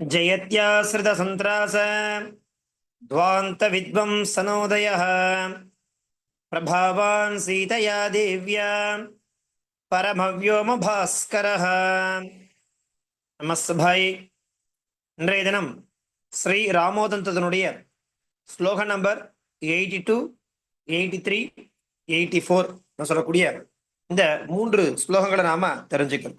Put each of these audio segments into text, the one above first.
जयत्याश्रितसन्त्रास ध्वान्तविद्वंसनोदयः प्रभावान् सीतया देव्या பரமவ்யோமபாஸ்கரः நமஸ்பாய் இன்றைய தினம் ஸ்ரீ ராமோதந்ததனுடைய ஸ்லோக number eighty two eighty three eighty four சொல்லக்கூடிய இந்த மூன்று ஸ்லோகங்களை நாம தெரிஞ்சுக்கிறோம்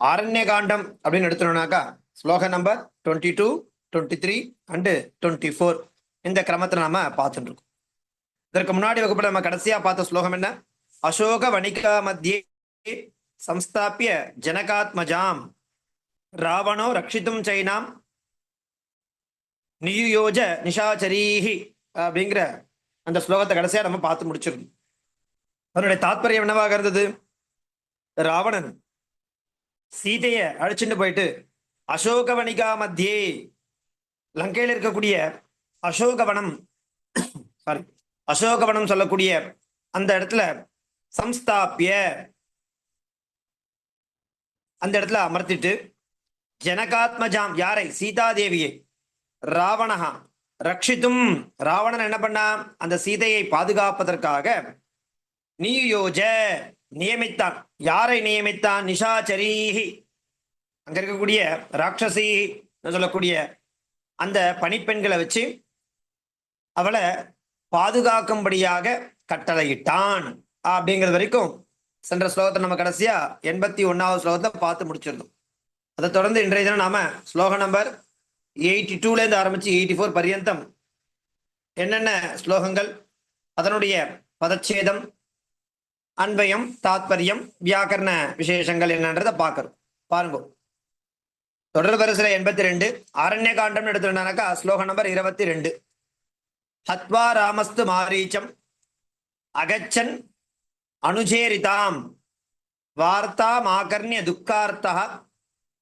ஆரண்ய காண்டம் அப்படின்னு எடுத்துனோம்னாக்கா ஸ்லோக number twenty two twenty three and twenty four. இந்த கிரமத்தில் நாம பார்த்துட்டு இருக்கோம் இதற்கு முன்னாடி வகுப்பில் நம்ம கடைசியா பார்த்த ஸ்லோகம் என்ன? அசோக வணிகா மத்தியே சம்ஸ்தாபிய ஜனகாத்மஜாம். ராவணோ ரட்சித்தும் சைனாம் நியுயோஜ நிஷாச்சரீஹி அப்படிங்கிற அந்த ஸ்லோகத்தை கடைசியா நம்ம பார்த்து முடிச்சிருக்கோம். அதனுடைய தாத்பரியம் என்னவாக இருந்தது? ராவணன் சீதையை அழைச்சிட்டு போயிட்டு அசோகவனிகா மத்தியே லங்கையில் இருக்கக்கூடிய அசோகவனம் சாரி அசோகவனம் சொல்லக்கூடிய அந்த இடத்துல சம்ஸ்தாபிய அந்த இடத்துல அமர்த்திட்டு ஜனகாத்மஜாம் யாரை? சீதாதேவியை. ராவணஹா. ரட்சித்தும் ராவணன் என்ன பண்ணா? அந்த சீதையை பாதுகாப்பதற்காக நியோஜ நியமித்தான். யாரை நியமித்தான்? நிஷாச்சரீஹி. அங்க இருக்கக்கூடிய ராட்சசி சொல்லக்கூடிய அந்த பணிப்பெண்களை வச்சு அவளை பாதுகாக்கும்படியாக கட்டளையிட்டான். அப்படிங்கிறது வரைக்கும் சென்ற ஸ்லோகத்தை நம்ம கடைசியா எண்பத்தி ஒன்னாவது ஸ்லோகத்தை பார்த்து முடிச்சிருந்தோம் அதை தொடர்ந்து இன்றைய தினம் நாம ஸ்லோக நம்பர் எயிட்டி டூல இருந்து ஆரம்பிச்சு எயிட்டி ஃபோர் பர்யந்தம் என்னென்ன ஸ்லோகங்கள் அதனுடைய பதச்சேதம் அன்பயம் தாத்பரியம் வியாக்கரண விசேஷங்கள் என்னன்றதை பார்க்கறோம். பாருங்க. தொடர் எண்பத்தி ரெண்டு ஆரண்ய காண்டம் எடுத்துருந்தானாக்கா ஸ்லோகம் நம்பர் இருபத்தி ரெண்டு ஹத்வா ராமஸ்து மாரீச்சம் அகச்சன் அனுஜேரிதாம் வார்த்தா மாகர்ணிய துக்கார்த்தா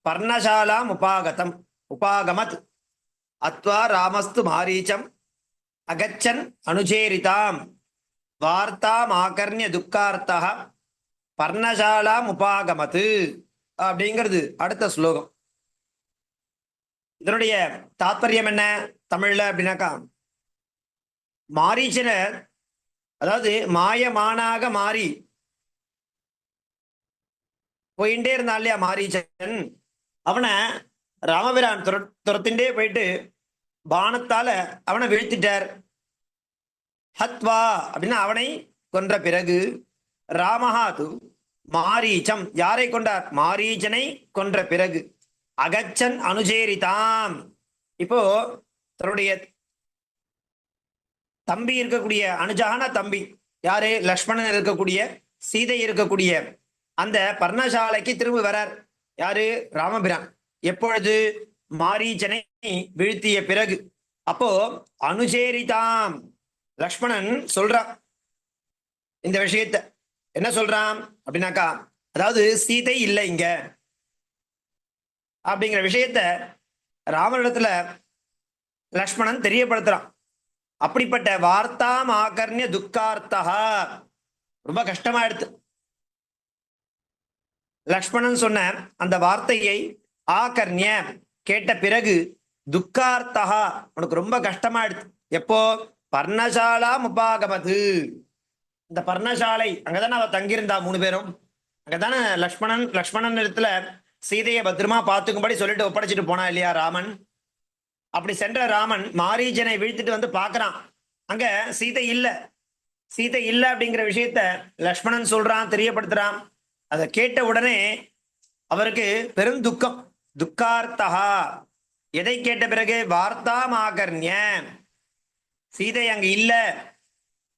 பர்ணசாலாம் உபாகதம் உபாகமத். அத்வா ராமஸ்து மாரீச்சம் அகச்சன் அனுஜேரிதாம் வார்த்தா மாகர்ணிய துக்கார்த்தா பர்ணசாலாம் உபாகமத்து. அப்படிங்கிறது அடுத்த ஸ்லோகம். இதனுடைய தாத்பரியம் என்ன? தமிழ்ல அப்படின்னாக்கா மாரீச்சனர் அதாவது மாயமானாக மாறி போயிட்டே இருந்தான் இல்லையா மாரீச்சன்? அவனை ராமபிரான் துர துரத்தின்றே போயிட்டு பானத்தால அவனை வீழ்த்திட்டார். ஹத்வா அப்படின்னா அவனை கொன்ற பிறகு ராமஹாது மாரீச்சம் யாரை கொண்டார்? மாரீச்சனை கொன்ற பிறகு. அகச்சன் அனுஜேரிதாம். இப்போ தன்னுடைய தம்பி இருக்கக்கூடிய அனுஜான தம்பி யாரு? லக்ஷ்மணன் இருக்கக்கூடிய சீதை இருக்கக்கூடிய அந்த பர்ணசாலைக்கு திரும்ப வரார். யாரு? ராமபிரான். எப்பொழுது? மாரீச்சனை வீழ்த்திய பிறகு. அப்போ அனுசேரிதாம் லக்ஷ்மணன் சொல்றான் இந்த விஷயத்த. என்ன சொல்றான்? அப்படின்னாக்கா அதாவது சீதை இல்லை இங்க. அப்படிங்கிற விஷயத்த ராமனிடத்துல லக்ஷ்மணன் தெரியப்படுத்துறான். அப்படிப்பட்ட வார்த்தாம் ஆகர்ணிய துக்கார்த்தா ரொம்ப கஷ்டமா எடுத்து. லக்ஷ்மணன் சொன்ன அந்த வார்த்தையை ஆகர்ணிய கேட்ட பிறகு துக்கார்த்தா உனக்கு ரொம்ப கஷ்டமா எடுத்து. எப்போ? பர்ணசாலா முபாகமது. இந்த பர்ணசாலை அங்கதானே அவ தங்கியிருந்தா மூணு பேரும். அங்கதானே லக்ஷ்மணன் லக்ஷ்மணன் இடத்துல சீதையை பத்திரமா பார்த்துக்கும்படி சொல்லிட்டு ஒப்படைச்சிட்டு போனா இல்லையா ராமன்? அப்படி சென்ற ராமன் மாரீஜனை வீழ்த்திட்டு வந்து பார்க்கறான். அங்க சீதை இல்ல. சீதை இல்ல அப்படிங்கிற விஷயத்த லக்ஷ்மணன் சொல்றான் தெரியப்படுத்துறான். அதை கேட்ட உடனே அவருக்கு பெரும் துக்கம். துக்கார்த்தகா எதை கேட்ட பிறகு? வார்த்தாமாகர்ணிய சீதை அங்க இல்ல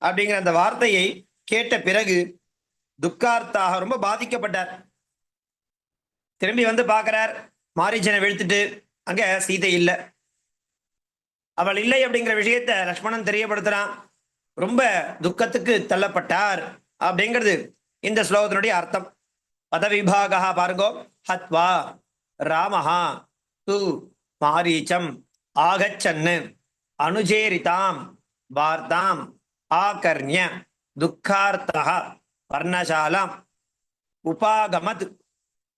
அப்படிங்கிற அந்த வார்த்தையை கேட்ட பிறகு துக்கார்த்தாக ரொம்ப பாதிக்கப்பட்டார். திரும்பி வந்து பார்க்கிறார். மாரீச்சனை வீழ்த்துட்டு அங்க சீதை இல்லை. அவள் இல்லை அப்படிங்கிற விஷயத்த லக்ஷ்மணன் தெரியப்படுத்துறான். ரொம்ப துக்கத்துக்கு தள்ளப்பட்டார் அப்படிங்கிறது இந்த ஸ்லோகத்தினுடைய அர்த்தம். பதவிபாகா பாருங்கோ. ஹத்வா ராமஹா து மாரீச்சம் ஆகச்சன்னு. அனுஜேரிதாம் வார்த்தாம் ஆகர்ணிய துக்கார்த்தா வர்ணசாலாம் உபாகமத்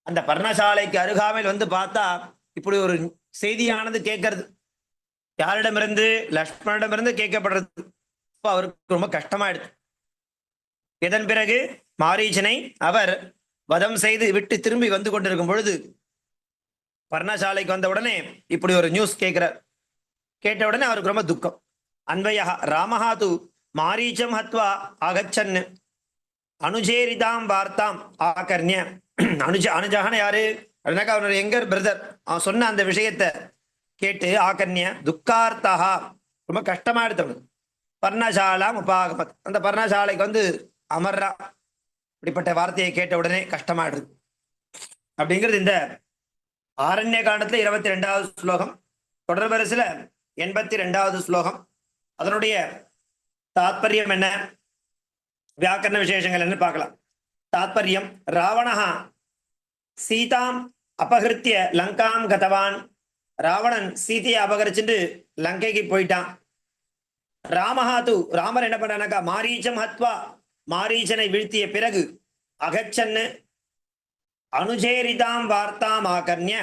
அந்த பர்ணசாலைக்கு அருகாமையில் வந்து பார்த்தா இப்படி ஒரு செய்தியானது கேட்கறது. யாரிடமிருந்து? லக்ஷ்மணிடமிருந்து கேட்கப்படுறது. இப்போ அவருக்கு ரொம்ப கஷ்டமாயிடுது. இதன் பிறகு மாரீச்சனை அவர் வதம் செய்து விட்டு திரும்பி வந்து கொண்டிருக்கும் பொழுது பர்ணசாலைக்கு வந்த உடனே இப்படி ஒரு நியூஸ் கேட்கிறார். கேட்ட உடனே அவருக்கு ரொம்ப துக்கம். அன்வயா ராமஹா து மாரீச்சம் ஹத்வா ஆகச்சன் அனுஜேரிதாம் வார்த்தாம் ஆகர்ணிய அனுஜ அனுஜகன யாரு? அப்படின்னாக்கா அவனோட எங்கர் பிரதர் அவன் சொன்ன அந்த விஷயத்த கேட்டு ஆகர்ணிய துக்கார்த்தா ரொம்ப கஷ்டமா எடுத்தவனுக்கு பர்ணசாலாம் உபாகமத். அந்த பர்ணசாலைக்கு வந்து அமர்றா. இப்படிப்பட்ட வார்த்தையை கேட்ட உடனே கஷ்டமாயிடுது அப்படிங்கிறது இந்த ஆரண்ய காண்டத்துல இருபத்தி ரெண்டாவது ஸ்லோகம். தொடர் வரிசையில எண்பத்தி ரெண்டாவது ஸ்லோகம். அதனுடைய தாத்பரியம் என்ன? வியாக்கரண விசேஷங்கள் என்று பார்க்கலாம் தாத்பரியம் ராவணஹா சீதாம் அபகிருத்திய லங்காம் கதவான் ராவணன் சீதையை அபகரிச்சுட்டு லங்கைக்கு போயிட்டான் ராமஹா து ராமர் என்ன பண்றானாக்கா மாரீச்சம் ஹத்வா மாரீச்சனை வீழ்த்திய பிறகு அகச்சன்னு அனுஜேரிதாம் வார்த்தாம் ஆகர்ணிய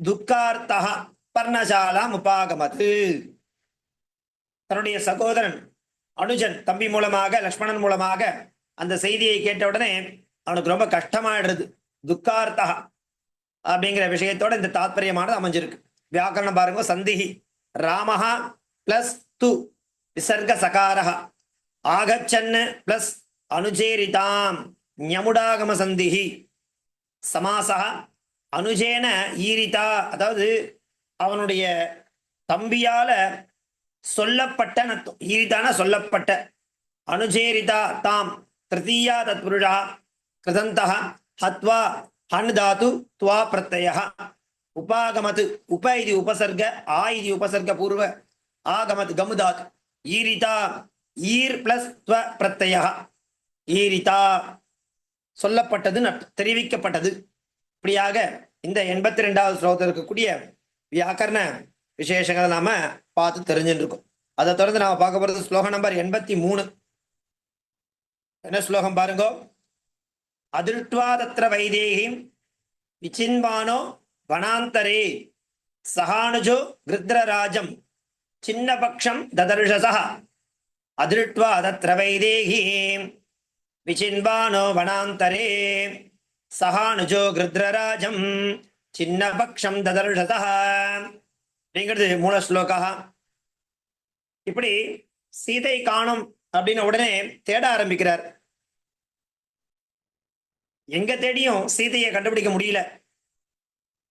துக்கார்த்தா பர்ணசாலாம் உபாகமது தன்னுடைய சகோதரன் அனுஜன் தம்பி மூலமாக லக்ஷ்மணன் மூலமாக அந்த செய்தியை கேட்ட உடனே அவனுக்கு ரொம்ப கஷ்டமாயிடுறது துக்கார்த்தா அப்படிங்கிற விஷயத்தோட இந்த தாத்பரியமானது அமைஞ்சிருக்கு. வியாக்கரணம் பாருங்க சந்திஹி ராமஹா பிளஸ் து விசர்க சகாரஹா. ஆகச்சன்னு பிளஸ் அனுஜேரிதாம் ஞமுடாகம சந்திஹி. சமாசா அனுஜேன ஈரிதா. அதாவது அவனுடைய தம்பியால சொல்லப்பட்ட நத்தம் ஈரிதான சொல்லப்பட்ட. அனுஜேரிதா தாம் திருத்தீயா தத்புருஷா கிருதந்தா ஹத்வா ஹன் தாத்து துவா பிரத்யய. உபாகமது உப இது உபசர்க ஆ இது உபசர்க பூர்வ ஆகமத் கமுதாத். ஈரிதா ஈர் பிளஸ் துவ பிரத்யய. ஈரிதா சொல்லப்பட்டது நட்- தெரிவிக்கப்பட்டது. இப்படியாக இந்த எண்பத்தி ரெண்டாவது ஸ்லோகத்தில் இருக்கக்கூடிய வியாக்கரண விசேஷங்களை நாம பார்த்து தெரிஞ்சுட்டு இருக்கோம் அதை தொடர்ந்து நாம பார்க்க போறது ஸ்லோகம் நம்பர் எண்பத்தி மூணு. என்ன ஸ்லோகம் பாருங்க? அதிருட்வா தத்திர வைதேகி விச்சின்வானோ வனாந்தரே சகானுஜோ கிருத்ரராஜம் சின்னபக்ஷம் ததர்ஷசா அதிருட்வா தத்திர வைதேகி விச்சின்வானோ வனாந்தரே சகானுஜோ கிருத்ரராஜம் சின்னபக்ஷம் ததர்ஷசா அப்படிங்கிறது மூல ஸ்லோகா இப்படி சீதை காணும் அப்படின்னு உடனே தேட ஆரம்பிக்கிறார். எங்க தேடியும் சீதையை கண்டுபிடிக்க முடியல.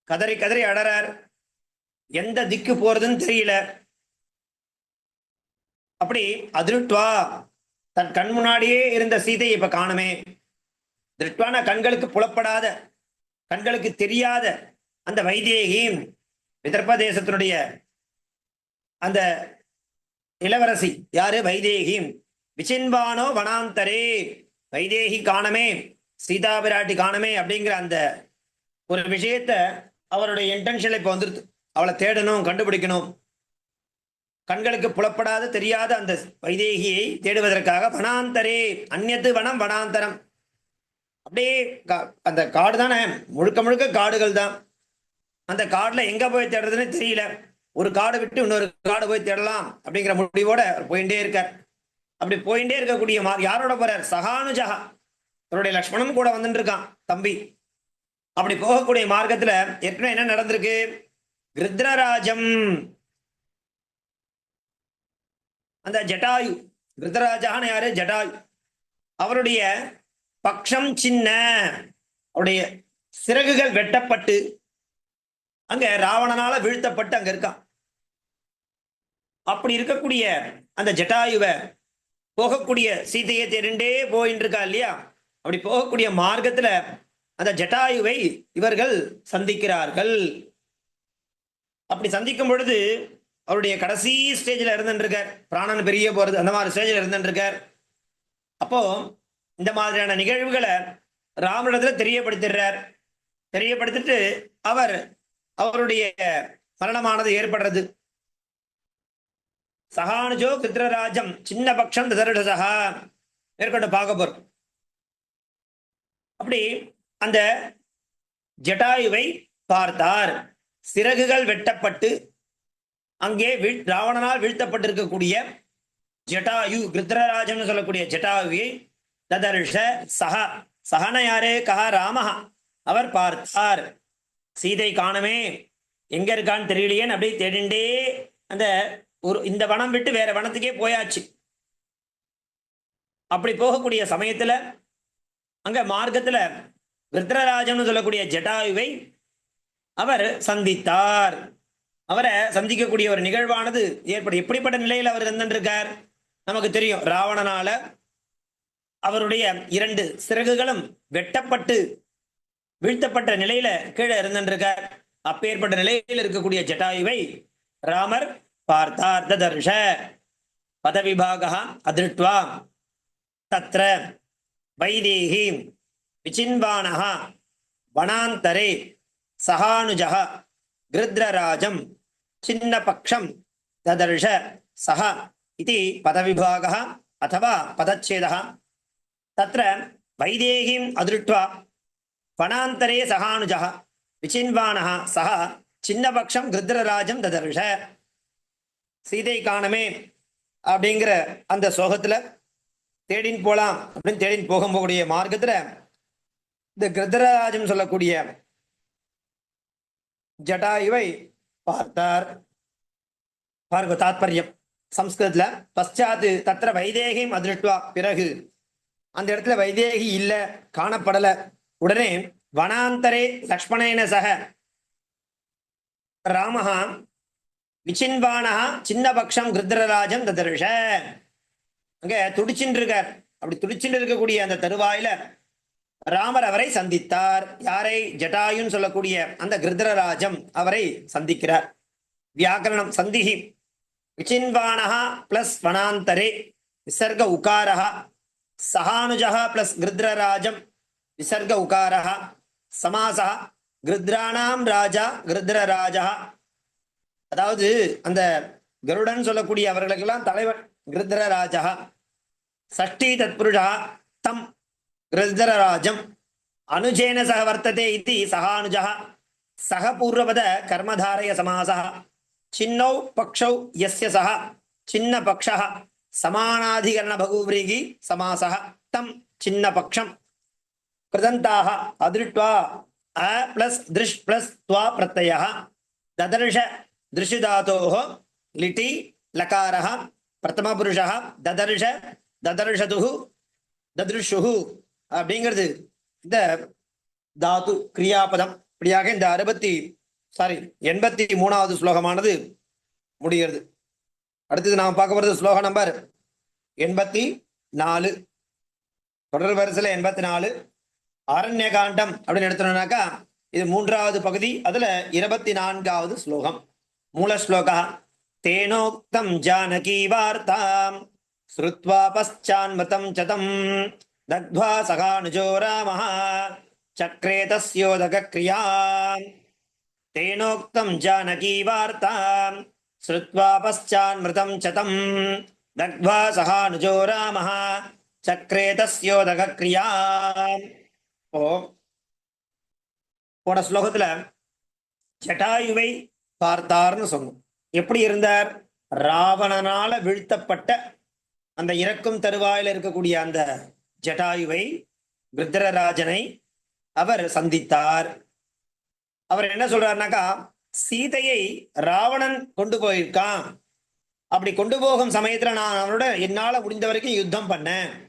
கதறி கதறி அடறார். எந்த திக்கு போறதுன்னு தெரியல. அப்படி அதிருட்வா தன் கண் முன்னாடியே இருந்த சீதையை இப்ப காணுமே. திருட்வான கண்களுக்கு புலப்படாத கண்களுக்கு தெரியாத அந்த வைதேகி விதர்ப தேசத்தினுடைய அந்த இளவரசி யாரு? வைதேகி. விசின்பானோ வனாந்தரே. வைதேகி காணமே. சீதா பிராட்டி காணமே அப்படிங்கிற அந்த ஒரு விஷயத்த அவருடைய இன்டென்ஷன்ல இப்ப வந்துருது. அவளை தேடணும் கண்டுபிடிக்கணும். கண்களுக்கு புலப்படாத தெரியாத அந்த வைதேகியை தேடுவதற்காக வனாந்தரே. அந்நத்து வனம் வனாந்தரம். அப்படியே கா- அந்த காடு தானே முழுக்க முழுக்க காடுகள் தான் அந்த காடுல எங்க போய் தேடுறதுன்னு தெரியல. ஒரு காடு விட்டு இன்னொரு காடு போய் தேடலாம் அப்படிங்கிற முடிவோட போயிட்டே இருக்கார். அப்படி போயிட்டே இருக்கக்கூடிய மா யாரோட போறார்? சகானுஜகா அவருடைய லக்ஷ்மணன் கூட வந்துட்டு இருக்கான் தம்பி. அப்படி போகக்கூடிய மார்க்கத்துல ஏற்கனவே என்ன நடந்திருக்கு? கிருத்ரராஜம். அந்த ஜட்டாயு கிருத்ரராஜான யாரு? ஜட்டாயு. அவருடைய பக்ஷம் சின்ன. அவருடைய சிறகுகள் வெட்டப்பட்டு அங்க ராவணனால வீழ்த்தப்பட்டு அங்க இருக்கான். அப்படி இருக்கக்கூடிய அந்த ஜட்டாயுவை போகக்கூடிய சீதையை தெரிண்டே போயின்னு இருக்கா இல்லையா? அப்படி போகக்கூடிய மார்க்கத்துல அந்த ஜட்டாயுவை இவர்கள் சந்திக்கிறார்கள். அப்படி சந்திக்கும் பொழுது அவருடைய கடைசி ஸ்டேஜில் இருந்துருக்கார் பிராணன் பெரிய போறது அந்த மாதிரி ஸ்டேஜில் இருந்துருக்கார் அப்போ இந்த மாதிரியான நிகழ்வுகளை ராமனிடத்துல தெரியப்படுத்திடுறார். தெரியப்படுத்திட்டு அவர் அவருடைய மரணமானது ஏற்படுறது. சகானுஜோ கிருத்ரராஜம் சின்ன பட்சம் ததருடசகா மேற்கொண்டு பார்க்க போறோம். அப்படி அந்த ஜட்டாயுவை பார்த்தார். சிறகுகள் வெட்டப்பட்டு அங்கே வீழ் ராவணனால் வீழ்த்தப்பட்டிருக்கக்கூடிய ஜட்டாயு கிருத்ரராஜன் சொல்லக்கூடிய ஜட்டாயுவை ததர்ஷ சஹ. சஹன யாரே? கஹா ராமஹா. அவர் பார்த்தார். சீதை காணுமே. எங்க இருக்கான்னு தெரியலையேன்னு அப்படியே தேடிண்டே அந்த ஒரு இந்த வனம் விட்டு வேற வனத்துக்கே போயாச்சு. அப்படி போகக்கூடிய சமயத்துல அங்க மார்க்கத்துல விருத்ரராஜன் சொல்லக்கூடிய ஜட்டாயுவை அவர் சந்தித்தார். அவரை சந்திக்கக்கூடிய ஒரு நிகழ்வானது ஏற்படும் எப்படிப்பட்ட நிலையில் அவர் இருந்திருக்கார் நமக்கு தெரியும். ராவணனால அவருடைய இரண்டு சிறகுகளும் வெட்டப்பட்டு வீழ்த்தப்பட்ட நிலையில கீழே இருந்திருக்கார் அப்பேற்பட்ட நிலையில் இருக்கக்கூடிய ஜட்டாயுவை ராமர் பார்த்தார் ததர்ஷ பதவிபாக அதிருட்வா தத்ர வைதேகி விச்சின்வானः வனாந்தரே சகானுஜः கிருத்ரராஜம் சின்னபக்ஷம் ததர்ஷ சஹ इति पदविभागः अथवा पदच्छेदः तत्र वैदेहीम् अदृष्ट्वा பணாந்தரே சகானுஜா விச்சின்வானஹா. சஹ. சின்னபக்ஷம் கிருத்ரராஜம் ததர்ஷ. சீதை காணமே அப்படிங்கிற அந்த சோகத்துல தேடின் போகலாம் அப்படின்னு தேடின் போக போகக்கூடிய மார்க்கத்துல இந்த கிருத்ரராஜம் சொல்லக்கூடிய ஜட்டாயுவை பார்த்தார். பாருங்க தாத்பரியம். சம்ஸ்கிருதத்தில் பஷாத்து தத்திர வைதேகியும் அதிருஷ்டுவா. பிறகு அந்த இடத்துல வைதேகி இல்லை காணப்படலை. உடனே வனாந்தரே லக்ஷ்மணேன சக ராமஹா விச்சின்வானஹா சின்னபக்ஷம் கிருத்ரராஜம் ததர்ஷ. அங்க துடிச்சுட்டு இருக்கார் அப்படி துடிச்சுட்டு இருக்கக்கூடிய அந்த தருவாயில ராமர் அவரை சந்தித்தார். யாரை? ஜட்டாயுன்னு சொல்லக்கூடிய அந்த கிருத்ரராஜம் அவரை சந்திக்கிறார். வியாக்கரணம் சந்திஹி விச்சின்வானா பிளஸ் வனாந்தரே விசர்க உகாரः சஹானுஜா பிளஸ் கிருத்ரராஜம் விசர்க உகாரா சமாசா கிருத்ராணாம் ராஜா கிருத்ர ராஜா அதாவது அந்த கருடன் சொல்லக்கூடிய அவர்களுக்கெல்லாம் தலைவன் கிருத்ரராஜா. சஷ்டி தத்புருஷா தம் கிருத்ர ராஜம் அனுஜேன சக வர்த்ததே இது சகானுஜா. சக பூர்வபத கர்மதாரய சமாசா. சின்னௌ பக்ஷௌ எஸ்ய சக. சின்ன பக்ஷ. சமானாதிகரண பகுவிரீகி சமாசா. தம் சின்ன பக்ஷம். கிருதந்தாக அதிருட்வா அ பிளஸ் திருஷ் பிளஸ் துவா பிரத்தய ததர்ஷ திருஷு தாத்தோ லிட்டி லகார பிரதம புருஷ ததர்ஷ ததர்ஷது ததிருஷு அப்படிங்கிறது. இந்த தாத்து கிரியாபதம் இப்படியாக இந்த அறுபத்தி சாரி எண்பத்தி மூணாவது ஸ்லோகமானது முடிகிறது. அடுத்தது நாம் பார்க்க போகிறது ஸ்லோகம் நம்பர் எண்பத்தி நாலு. தொடர் வரிசையில் எண்பத்தி நாலு. அரண்ய காண்டம் அப்படின்னு எடுத்தோம்னாக்கா இது மூன்றாவது பகுதி அதுல இருபத்தி நான்காவது ஸ்லோகம். மூல ஸ்லோகா தேனோக்தம் ஜானகி வார்த்தாம் ஸ்ருத்வா பச்சான்மதம் சதம் தத்வா சகானுஜோ ராம சக்ரே தஸ்யோதக கிரியா தேனோக்தம் ஜானகி வார்த்தாம் ஸ்ருத்வா பச்சான்மிருதம் சதம் தத்வா சகானுஜோ ராம சக்ரே தஸ்யோதக கிரியா ஓ போன ஸ்லோகத்துல ஜட்டாயுவை பார்த்தார்னு சொன்னோம். எப்படி இருந்தார்? ராவணனால வீழ்த்தப்பட்ட அந்த இறக்கும் தருவாயில இருக்கக்கூடிய அந்த ஜட்டாயுவை விருத்தரராஜனை அவர் சந்தித்தார். அவர் என்ன சொல்றாருனாக்கா சீதையை ராவணன் கொண்டு போயிருக்கான். அப்படி கொண்டு போகும் சமயத்துல நான் அவனோட என்னால முடிந்த வரைக்கும் யுத்தம் பண்ணேன்.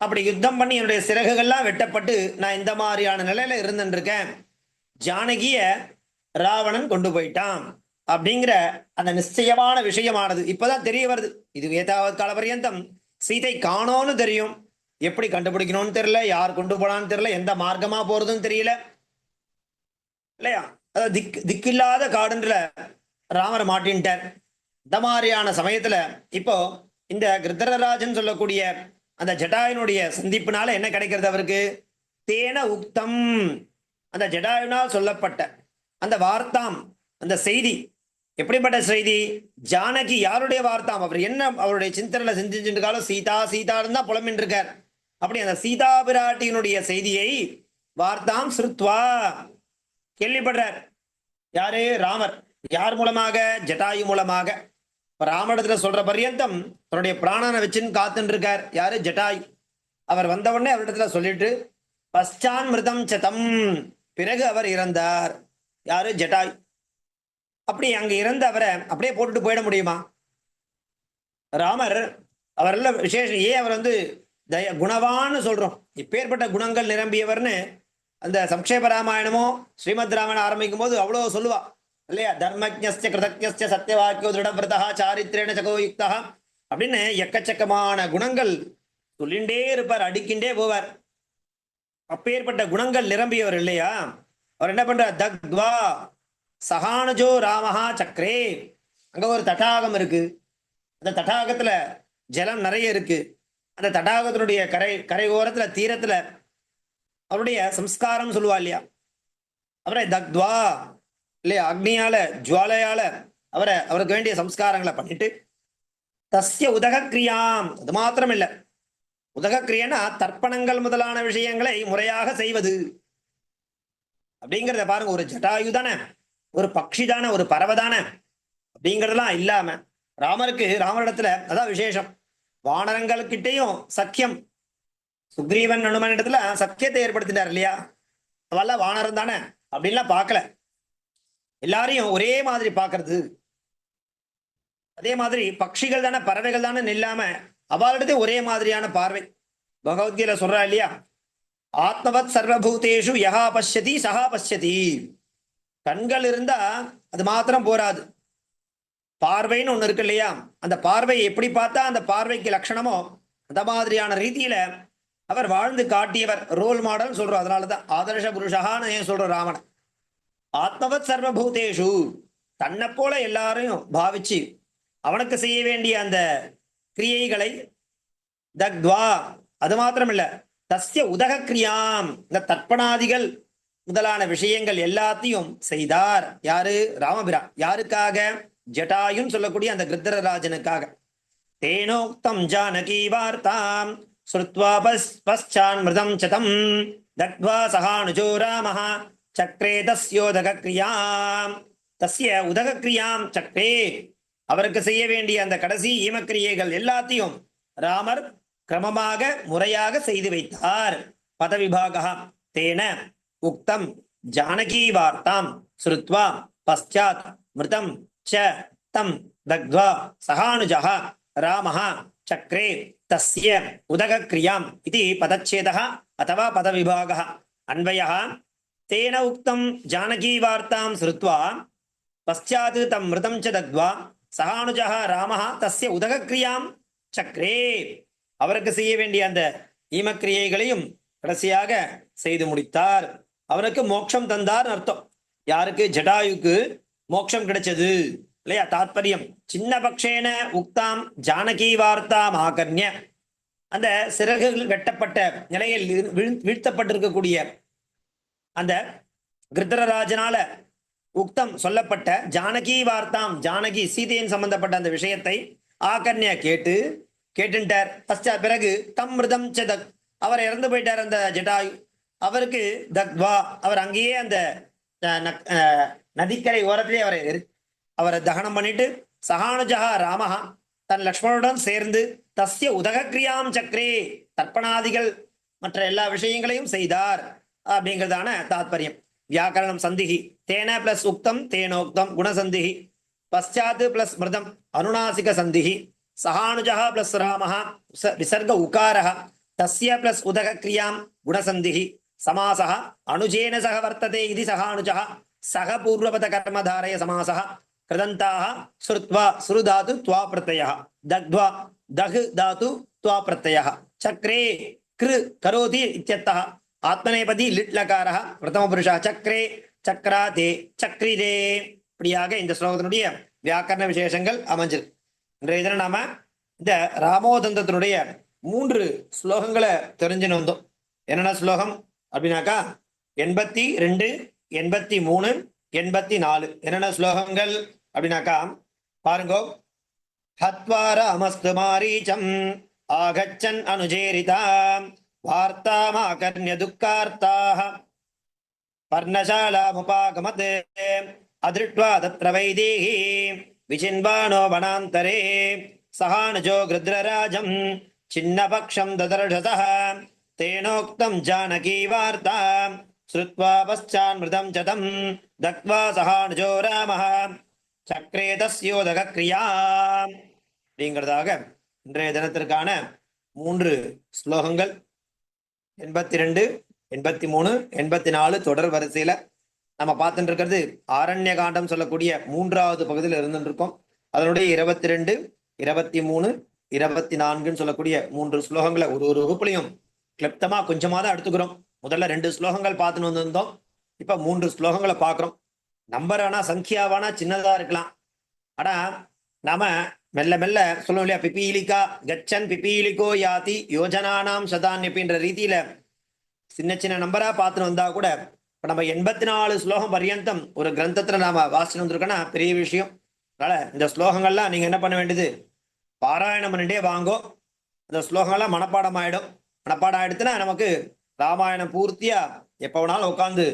அப்படி யுத்தம் பண்ணி என்னுடைய சிறகுகள்லாம் வெட்டப்பட்டு நான் இந்த மாதிரியான நிலையில இருந்துருக்கேன் ஜானகிய ராவணன் கொண்டு போயிட்டான் அப்படிங்கிற அந்த நிச்சயமான விஷயமானது. இப்பதான் தெரிய வருது. இது ஏதாவது கால பரியந்தம் சீதை காணோன்னு தெரியும். எப்படி கண்டுபிடிக்கணும்னு தெரியல. யார் கொண்டு போனான்னு தெரியல. எந்த மார்க்கமா போறதுன்னு தெரியல. இல்லையா? அதாவது திக் திக்கில்லாத காடுன்ற ராமர் மாட்டின்ட்டார். இந்த மாதிரியான சமயத்துல இப்போ இந்த கிருத்தரராஜன் சொல்லக்கூடிய அந்த ஜட்டாயுனுடைய சந்திப்புனால என்ன கிடைக்கிறது அவருக்கு? தேன உக்தம். அந்த ஜடாயுனால் சொல்லப்பட்ட அந்த வார்த்தாம் அந்த செய்தி. எப்படிப்பட்ட செய்தி? ஜானகி யாருடைய வார்த்தாம்? அவர் என்ன அவருடைய சிந்தனை சிந்திச்சுட்டு காலம் சீதா சீதான்னு தான் புலம்பின்னு இருக்கார் அப்படி அந்த சீதா பிராட்டியினுடைய செய்தியை வார்த்தாம் ஸ்ருத்வா கேள்விப்படுறார். யாரு? ராமர். யார் மூலமாக? ஜட்டாயு மூலமாக. ராமடத்துல சொல்ற பர்யந்தம் தன்னுடைய பிராணனை வச்சுன்னு காத்துன்னு இருக்கார் யாரு? ஜட்டாய். அவர் வந்தவுடனே அவரிடத்துல சொல்லிட்டு பஸ்டான் மிருதம் சதம். பிறகு அவர் இறந்தார். யாரு? ஜட்டாய். அப்படி அங்க இறந்த அவரை அப்படியே போட்டுட்டு போயிட முடியுமா? ராமர் அவரெல்லாம் விசேஷம் ஏன் அவர் வந்து தய குணவான்னு சொல்றோம். இப்பேற்பட்ட குணங்கள் நிரம்பியவர்னு அந்த சம்ஷேப ராமாயணமோ ஸ்ரீமத் ராமாயணம் ஆரம்பிக்கும் போது அவ்வளோ சொல்லுவா. இல்லையா? தர்மஜஸ்ய கிருதஜஸ்ய சத்தியவாக்கியோ திருடபிரதா சாரித்திரேன சகோயுக்தா அப்படின்னு எக்கச்சக்கமான குணங்கள் சொல்லிண்டே இருப்பார் அடிக்கின்றே போவார். அப்பேற்பட்ட குணங்கள் நிரம்பியவர் இல்லையா? அவர் என்ன பண்றார்? தக்வா சகானுஜோ ராமஹா சக்ரே. அங்க ஒரு தடாகம் இருக்கு. அந்த தடாகத்துல ஜலம் நிறைய இருக்கு. அந்த தடாகத்தினுடைய கரை கரை ஓரத்துல தீரத்துல அவருடைய சம்ஸ்காரம் சொல்லுவா இல்லையா? அவரை தக்வா. இல்லையா? அக்னியால ஜுவாலையால அவரை அவருக்கு வேண்டிய சம்ஸ்காரங்களை பண்ணிட்டு தஸ்ய உதகக்கிரியாம் அது மாத்திரம் இல்ல உதகக்கிரியனா தர்ப்பணங்கள் முதலான விஷயங்களை முறையாக செய்வது. அப்படிங்கிறத பாருங்க. ஒரு ஜட்டாயு தானே. ஒரு பக்ஷி தானே. ஒரு பறவை தானே. அப்படிங்கிறதெல்லாம் இல்லாம ராமருக்கு ராமரிடத்துல அதான் விசேஷம். வானரங்கள்கிட்டயும் சக்கியம். சுக்ரீவன் அனுமன் இடத்துல சக்கியத்தை ஏற்படுத்தினார் இல்லையா? அவெல்லாம் வானரம் தானே அப்படின்லாம் பார்க்கல. எல்லாரையும் ஒரே மாதிரி பார்க்கறது. அதே மாதிரி பட்சிகள் தானே பறவைகள் தானே இல்லாம அவளிடத்தே ஒரே மாதிரியான பார்வை. பகவத்கீதை சொல்றா இல்லையா? ஆத்மவத் சர்வபூதேஷு யகா பஷ்யதி சகா பஷ்யதி. கண்கள் இருந்தா அது மாத்திரம் போராது. பார்வைன்னு ஒன்று இருக்கு இல்லையா? அந்த பார்வையை எப்படி பார்த்தா அந்த பார்வைக்கு லட்சணமோ அந்த மாதிரியான ரீதியில அவர் வாழ்ந்து காட்டியவர் ரோல் மாடல் சொல்றோம். அதனாலதான் ஆதர்ஷ புருஷகான்னு ஏன் சொல்றோம் ராமன்? ஆத்மவத் சர்வபூதேஷு. தன்னை போல எல்லாரையும் பாவிச்சு அவனுக்கு செய்ய வேண்டிய அந்த கிரியைகளை தக்வா அது மாத்திரம் இல்ல தஸ்ய உதக கிரியாம் இந்த தர்ப்பணாதிகள் முதலான விஷயங்கள் எல்லாத்தையும் செய்தார். யாரு? ராமபிரா. யாருக்காக? ஜட்டாயுன்னு சொல்லக்கூடிய அந்த கிருத்தரராஜனுக்காக. தேனோக்தம் ஜானகி வார்த்தாம் ஸ்ருத்வா பஸ் பశ్చాன் மிருதம் சதம். தக்வா சகானுஜோ ராமஹா. சக்ரே தஸ்யோதகிரியாம் தஸ்ய உதகக்கிரியாம் சக்ரே. அவருக்கு செய்ய வேண்டிய அந்த கடைசி ஈமக்கிரியைகள் எல்லாத்தையும் ராமர் கிரமமாக முறையாக செய்து வைத்தார். பதவிபாகா தேன உக்தம் ஜானகி வார்த்தாம் ஸ்ருத்வா பஷாத் மிருதம் ச தம் தக்வா சகானுஜா ராமஹா சக்ரே தஸ்ய உதகக்கிரியாம் இது பதச்சேதா அத்தவா பதவிபாகா அன்வயா तेन उक्तं जानकी वार्तां श्रुत्वा पश्चात् तं मृतं च दग्ध्वा சகானுஜா ராமஹா தஸ்ய உதகக்கிரியாம் சக்ரே அவருக்கு செய்ய வேண்டிய அந்த ஈமக்கிரியைகளையும் கடைசியாக செய்து முடித்தார் அவனுக்கு மோட்சம் தந்தார் அர்த்தம் யாருக்கு ஜடாயுக்கு மோட்சம் கிடைச்சது இல்லையா தாத்பரியம் சின்ன பக்ஷேன உக்தாம் ஜானகி வார்த்தாம் ஆகர்ணிய அந்த சிறகுகள் வெட்டப்பட்ட நிலையில் இரு- வீழ்- வீழ்த்தப்பட்டிருக்கக்கூடிய அந்த கிருத்தரராஜனால உக்தம் சொல்லப்பட்ட ஜானகி வார்த்தாம் ஜானகி சீதையின் சம்பந்தப்பட்ட அந்த விஷயத்தை ஆகர்ணியா கேட்டு கேட்டுட்டார் பஸ்டா பிறகு தம் மிருதம் சதக் அவர் இறந்து போயிட்டார் அந்த ஜட்டாயு அவருக்கு தக்வா அவர் அங்கேயே அந்த நக்- நதிக்கரை ஓரத்திலே அவரை அவரை தகனம் பண்ணிட்டு சகானுஜா ராமஹா தன் லக்ஷ்மணுடன் சேர்ந்து தஸ்ய உதகக்கிரியாம் சக்ரே தர்ப்பணாதிகள் மற்ற எல்லா விஷயங்களையும் செய்தார். அப்படிங்கிறதான தாத்பரியம். வியாக்கரணம் சந்திகி. தேன பிளஸ் உக்தம் தேனோக்தம் குணசந்திகி. பஷாத் பிளஸ் மிருதம் அனுநாசிக சந்திகி. சகானுஜா பிளஸ் ராமஹா விசர்க உகாரக தஸ்ய பிளஸ் உதக கிரியாம் குணசந்திகி. சமாசா அனுஜேன சக வர்த்ததே இது சகானுஜா சக பூர்வபத கர்மதாரய சமாசா கிருதந்தாக ஸ்ருத்வா ஸ்ருதாது துவா பிரத்தய தக்வா தகு தாத்து துவா பிரத்தய சக்ரே கிரு கரோதி இத்தியத்தா ஆத்மநேபதி லிட் பிரதம புருஷா சக்ரே சக்ராதே சக்ரிதே. இப்படியாக இந்த ஸ்லோகத்தினுடைய வியாக்கரண விசேஷங்கள் அமைஞ்சிருக்கு இன்றைய தினம் நாம இந்த ராமோதந்தத்தினுடைய மூன்று ஸ்லோகங்களை தெரிஞ்சுன்னு வந்தோம். என்னென்ன ஸ்லோகம்? அப்படின்னாக்கா எண்பத்தி ரெண்டு எண்பத்தி மூணு எண்பத்தி நாலு. என்னென்ன ஸ்லோகங்கள்? அப்படின்னாக்கா பாருங்கோ. ஹத்வா ராமஸ்து மாரீச்சம் ஆகச்சன் அனுஜேரிதாம். வார்த்தாமாகர்ணிய துக்கார்த்தாக பர்ணசாலாமுபாகமத் अदृष्ट्वा तत्र वैदेही विचिन्वानो वनान्तरे सहानुजो गृध्रराजं छिन्नपक्षं ददर्शतः तेनोक्तं जानकी वार्ता श्रुत्वा पश्चान्मृतं च तं दत्त्वा सहानुजो रामः சக்கரே தஸ்யோதக கிரியா அப்படிங்கிறதாக இன்றைய தினத்திற்கான மூன்று ஸ்லோகங்கள் எண்பத்தி ரெண்டு எண்பத்தி மூணு எண்பத்தி நாலு தொடர் வரிசையில நம்ம பார்த்துட்டு இருக்கிறது ஆரண்ய காண்டம் சொல்லக்கூடிய மூன்றாவது பகுதியில் இருந்துட்டு இருக்கோம் அதனுடைய இருபத்தி ரெண்டு இருபத்தி மூணு இருபத்தி நான்குன்னு சொல்லக்கூடிய மூன்று ஸ்லோகங்களை ஒரு ஒரு வகுப்புலையும் கிளிப்தமா கொஞ்சமா தான் எடுத்துக்கிறோம். முதல்ல ரெண்டு ஸ்லோகங்கள் பார்த்துன்னு வந்திருந்தோம். இப்ப மூன்று ஸ்லோகங்களை பார்க்குறோம். நம்பர் ஆனா சங்கியாவானா சின்னதா இருக்கலாம். ஆனா நாம் மெல்ல மெல்ல சொல்லுவோம் இல்லையா? பிபீலிகா கச்சன் பிபீலிகோ யாதி யோஜனானாம் சதான்யப்பின்ற ரீதியில சின்ன சின்ன நம்பரா பார்த்துன்னு வந்தா கூட இப்ப நம்ம எண்பத்தி நாலு ஸ்லோகம் பர்யந்தம் ஒரு கிரந்தத்துல நாம வாசிட்டு வந்திருக்கோம்னா பெரிய விஷயம். அதனால இந்த ஸ்லோகங்கள்லாம் நீங்க என்ன பண்ண வேண்டியது? பாராயணம் பண்ணிட்டே வாங்கோ. இந்த ஸ்லோகங்கள்லாம் மனப்பாடம் ஆயிடும். மனப்பாடம் ஆயிடுச்சுன்னா நமக்கு ராமாயணம் பூர்த்தியா எப்போ வேணாலும் உட்காந்து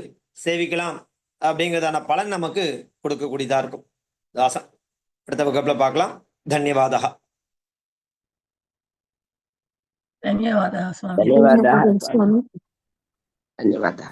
சேவிக்கலாம் அப்படிங்கிறதான பலன் நமக்கு கொடுக்கக்கூடியதா இருக்கும். தாசன் அடுத்த வகுப்புல பார்க்கலாம். धन्यवाद। धन्यवाद स्वामी। धन्यवाद। धन्यवादः